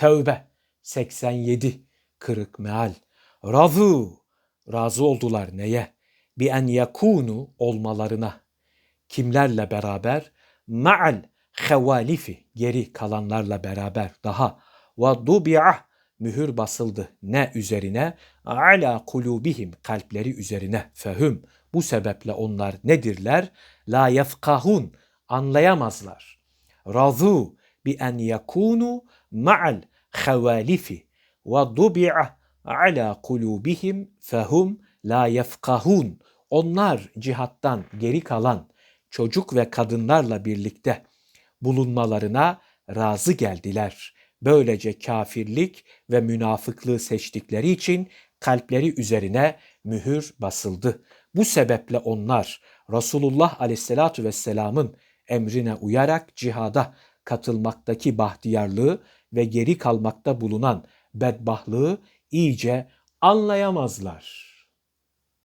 Tevbe 87 kırık meal. Razu razı oldular neye? Bi en yakunu olmalarına. Kimlerle beraber? Ma'al hevalifi geri kalanlarla beraber daha. Ve dubi'ah mühür basıldı. Ne üzerine? Ala kulubihim kalpleri üzerine. Fehüm bu sebeple onlar nedirler? La yefkahun anlayamazlar. Razu bi en yakunu ma'al havalifi ve dubi'a ala kulubihim fehum la yefkahun. Onlar cihattan geri kalan çocuk ve kadınlarla birlikte bulunmalarına razı geldiler. Böylece kafirlik ve münafıklığı seçtikleri için kalpleri üzerine mühür basıldı. Bu sebeple onlar Resulullah Aleyhisselatü Vesselam'ın emrine uyarak cihada katılmaktaki bahtiyarlığı ve geri kalmakta bulunan bedbahtlığı iyice anlayamazlar.